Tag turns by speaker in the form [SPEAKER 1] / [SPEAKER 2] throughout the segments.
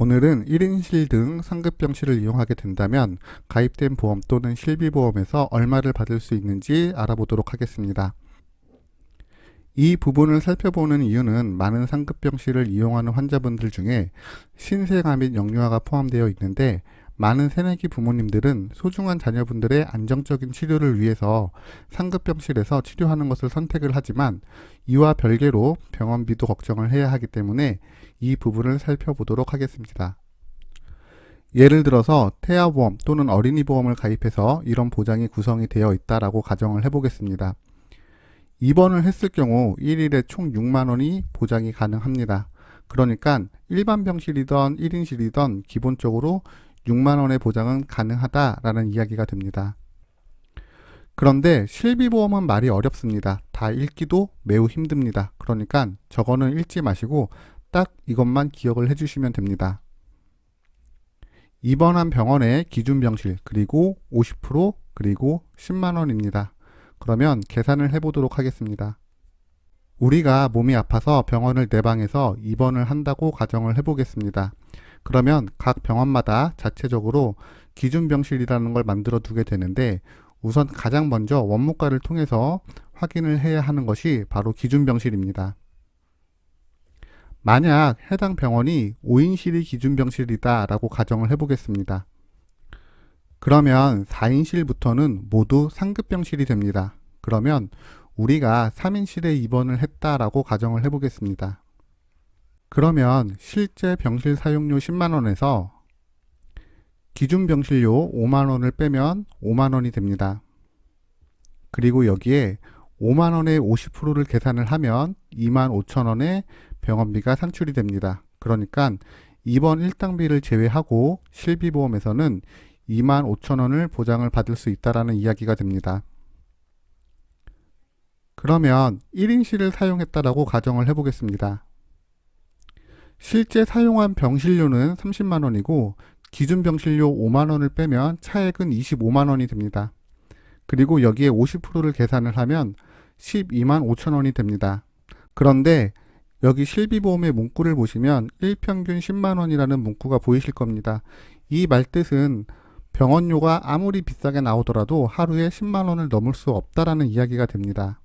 [SPEAKER 1] 오늘은 1인실 등 상급병실을 이용하게 된다면 가입된 보험 또는 실비보험에서 얼마를 받을 수 있는지 알아보도록 하겠습니다. 이 부분을 살펴보는 이유는 많은 상급병실을 이용하는 환자분들 중에 신생아 및 영유아가 포함되어 있는데 많은 새내기 부모님들은 소중한 자녀분들의 안정적인 치료를 위해서 상급병실에서 치료하는 것을 선택을 하지만 이와 별개로 병원비도 걱정을 해야 하기 때문에 이 부분을 살펴보도록 하겠습니다. 예를 들어서 태아보험 또는 어린이보험을 가입해서 이런 보장이 구성이 되어 있다라고 가정을 해보겠습니다. 입원을 했을 경우 1일에 총 6만원이 보장이 가능합니다. 그러니까 일반 병실이던 1인실이던 기본적으로 6만 원의 보장은 가능하다라는 이야기가 됩니다. 그런데 실비보험은 말이 어렵습니다. 다 읽기도 매우 힘듭니다. 그러니까 저거는 읽지 마시고 딱 이것만 기억을 해주시면 됩니다. 입원한 병원의 기준 병실 그리고 50% 그리고 10만 원입니다. 그러면 계산을 해보도록 하겠습니다. 우리가 몸이 아파서 병원을 내방해서 입원을 한다고 가정을 해보겠습니다. 그러면 각 병원마다 자체적으로 기준 병실이라는 걸 만들어 두게 되는데 우선 가장 먼저 원무과를 통해서 확인을 해야 하는 것이 바로 기준 병실입니다. 만약 해당 병원이 5인실이 기준 병실이다 라고 가정을 해보겠습니다. 그러면 4인실부터는 모두 상급 병실이 됩니다. 그러면 우리가 3인실에 입원을 했다라고 가정을 해보겠습니다. 그러면 실제 병실 사용료 10만원에서 기준 병실료 5만원을 빼면 5만원이 됩니다. 그리고 여기에 5만원의 50%를 계산을 하면 2만 5천원의 병원비가 산출이 됩니다. 그러니까 입원 일당비를 제외하고 실비보험에서는 2만 5천원을 보장을 받을 수 있다라는 이야기가 됩니다. 그러면 1인실을 사용했다라고 가정을 해보겠습니다. 실제 사용한 병실료는 30만 원이고 기준 병실료 5만 원을 빼면 차액은 25만 원이 됩니다. 그리고 여기에 50%를 계산을 하면 12만 5천 원이 됩니다. 그런데 여기 실비보험의 문구를 보시면 1평균 10만 원이라는 문구가 보이실 겁니다. 이 말뜻은 병원료가 아무리 비싸게 나오더라도 하루에 10만 원을 넘을 수 없다라는 이야기가 됩니다.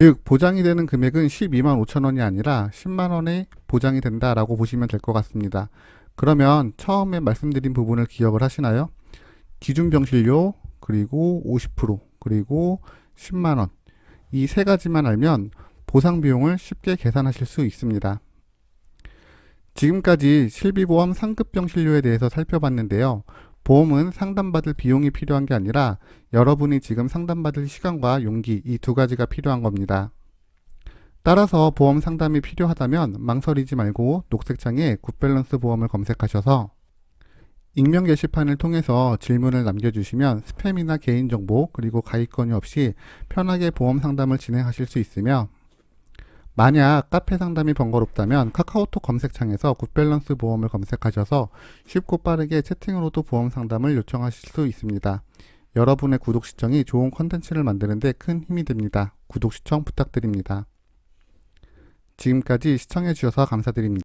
[SPEAKER 1] 즉 보장이 되는 금액은 12만 5천 원이 아니라 10만 원에 보장이 된다라고 보시면 될 것 같습니다. 그러면 처음에 말씀드린 부분을 기억을 하시나요? 기준 병실료 그리고 50% 그리고 10만 원. 이 세 가지만 알면 보상 비용을 쉽게 계산하실 수 있습니다. 지금까지 실비보험 상급 병실료에 대해서 살펴봤는데요. 보험은 상담받을 비용이 필요한 게 아니라 여러분이 지금 상담받을 시간과 용기 이 두 가지가 필요한 겁니다. 따라서 보험 상담이 필요하다면 망설이지 말고 녹색창에 굿밸런스 보험을 검색하셔서 익명 게시판을 통해서 질문을 남겨주시면 스팸이나 개인정보 그리고 가입 건유 없이 편하게 보험 상담을 진행하실 수 있으며 만약 카페 상담이 번거롭다면 카카오톡 검색창에서 굿밸런스 보험을 검색하셔서 쉽고 빠르게 채팅으로도 보험 상담을 요청하실 수 있습니다. 여러분의 구독 시청이 좋은 컨텐츠를 만드는데 큰 힘이 됩니다. 구독 시청 부탁드립니다. 지금까지 시청해주셔서 감사드립니다.